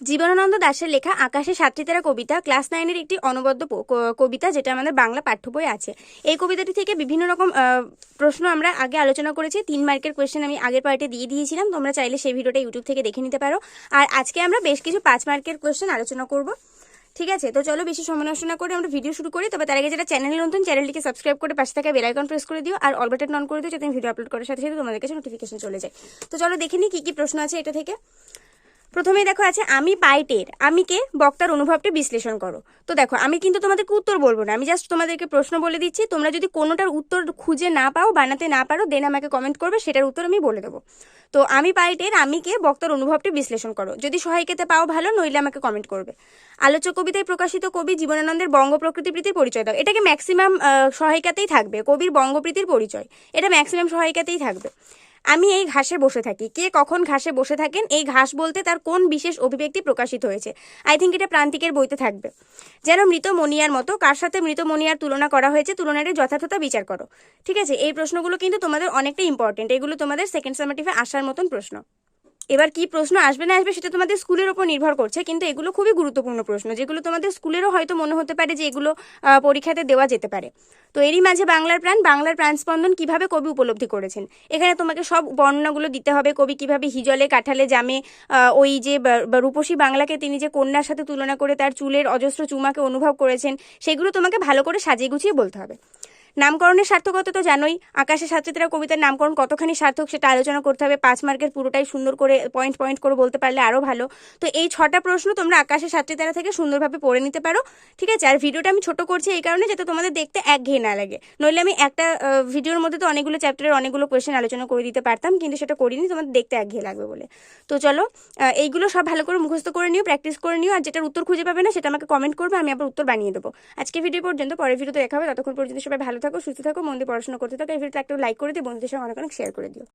জীবনানন্দ দাশের লেখা আকাশে সাতটি তারা কবিতা, ক্লাস নাইনের একটি অনবদ্য কবিতা যেটা আমাদের বাংলা পাঠ্য বই আছে। এই কবিতাটি থেকে বিভিন্ন রকম প্রশ্ন আমরা আগে আলোচনা করেছি। তিন মার্কের কোয়েশ্চেন আমি আগের পার্টে দিয়ে দিয়েছিলাম। তোমরা চাইলে সেই ভিডিওটা ইউটিউব থেকে দেখে নিতে পারো। আর আজকে আমরা বেশ কিছু পাঁচ মার্কের কোয়েশ্চেন আলোচনা করব। ঠিক আছে? তো চলো বেশি সময় নষ্ট না করে আমরা ভিডিও শুরু করি। তবে তার আগে যারা চ্যানেল নতুন চ্যানেলটিকে সাবস্ক্রাইব করে পাশে থাকা বেল আইকন প্রেস করে দিও। আর অল বাটন অন করে দিও যাতে ভিডিও আপলোড করার সাথে সাথে তোমাদের কাছে নোটিফিকেশন চলে যায়। তো চলো দেখে নিই কি কি প্রশ্ন আছে এটা থেকে। প্রথমেই দেখো আছে, আমি পাইটের আমিকে বক্তার অনুভবটি বিশ্লেষণ করো। তো দেখো, আমি কিন্তু তোমাদেরকে উত্তর বলব না, আমি জাস্ট তোমাদেরকে প্রশ্ন বলে দিচ্ছি, তোমরা যদি কোনোটার উত্তর খুঁজে না পাও, বানাতে না পারো দেন আমাকে কমেন্ট করবে, সেটার উত্তর আমি বলে দেবো। তো আমি পাইটের আমিকে বক্তার অনুভবটি বিশ্লেষণ করো। যদি সহায়িকাতে পাও ভালো, নইলে আমাকে কমেন্ট করবে। আলোচক কবিতায় প্রকাশিত কবি জীবনানন্দের বঙ্গ প্রকৃতি প্রীতির পরিচয় দাও। এটাকে ম্যাক্সিমাম সহায়িকাতেই থাকবে, কবির বঙ্গপ্রীতির পরিচয়। এটা ম্যাক্সিমাম সহায়িকাতেই থাকবে। আমি এই ঘাসে বসে থাকি। কে কখন ঘাসে বসে থাকেন? এই ঘাস বলতে তার কোন বিশেষ অভিব্যক্তি প্রকাশিত হয়েছে? আই থিঙ্ক এটা প্রান্তিকের বইতে থাকবে। যেন মৃত মনিয়ার মতো, কার সাথে মৃত মনিয়ার তুলনা করা হয়েছে, তুলনাটি যথাযথতা বিচার করো। ঠিক আছে? এই প্রশ্নগুলো কিন্তু তোমাদের অনেকটা ইম্পর্টেন্ট এগুলো তোমাদের সেকেন্ড সেমেটিভে আসার মতন প্রশ্ন। এবার কি প্রশ্ন আসবে না আসবে সেটা তোমাদের স্কুলের ওপর নির্ভর করছে, কিন্তু এগুলো খুবই গুরুত্বপূর্ণ প্রশ্ন, যেগুলো তোমাদের স্কুলেরও হয়তো মনে হতে পারে যে এগুলো পরীক্ষাতে দেওয়া যেতে পারে। তো এরই মাঝে বাংলার প্রাণ বাংলার প্রাণ স্পন্দন কীভাবে কবি উপলব্ধি করেছেন? এখানে তোমাকে সব বর্ণনাগুলো দিতে হবে, কবি কীভাবে হিজলে, কাঠালে জামে ওই যে রূপসী বাংলাকে তিনি যে কন্যার সাথে তুলনা করে তার চুলের অজস্র চুমাকে অনুভব করেছেন, সেগুলো তোমাকে ভালো করে সাজিয়ে গুছিয়ে বলতে হবে। নামকরণের সার্থকতা তো জানোই। আকাশে সাতচিত্রা কবিতার নামকরণ কতখানি সার্থক সেটা আলোচনা করতে হবে। পাঁচ মার্কের পুরোটাই সুন্দর করে পয়েন্ট পয়েন্ট করে বলতে পারলে আরও ভালো। তো এই ছটা প্রশ্ন তোমরা আকাশে সাতচিত্রা থেকে সুন্দরভাবে পড়ে নিতে পারো। ঠিক আছে? আর ভিডিওটা আমি ছোট করছি এই কারণে যাতে তোমাদের দেখতে একঘেয়ে না লাগে। নইলে আমি একটা ভিডিওর মধ্যে তো অনেকগুলো চ্যাপ্টারের অনেকগুলো কোয়েশ্চেন আলোচনা করে দিতে পারতাম, কিন্তু সেটা করিনি। তোমাদের দেখতে একঘেয়ে লাগবে বলে। তো চলো এইগুলো সব ভালো করে মুখস্থ করে নিও প্র্যাকটিস করে নিও, আর যেটার উত্তর খুঁজে পাবে না সেটা আমাকে কমেন্ট করবে, আমি আবার উত্তর বানিয়ে দেবো। আজকে ভিডিও পর্যন্ত, পরের ভিডিওতে দেখা হবে, ততক্ষণ পর্যন্ত সবাই ভালো থাকো, সুস্থ থাকো, মন দিয়ে পড়াশোনা করতে থাকো, এই ভিডিওটা একটু লাইক করে দিও, বন্ধুদের সঙ্গে অনেক অনেক শেয়ার করে দিও।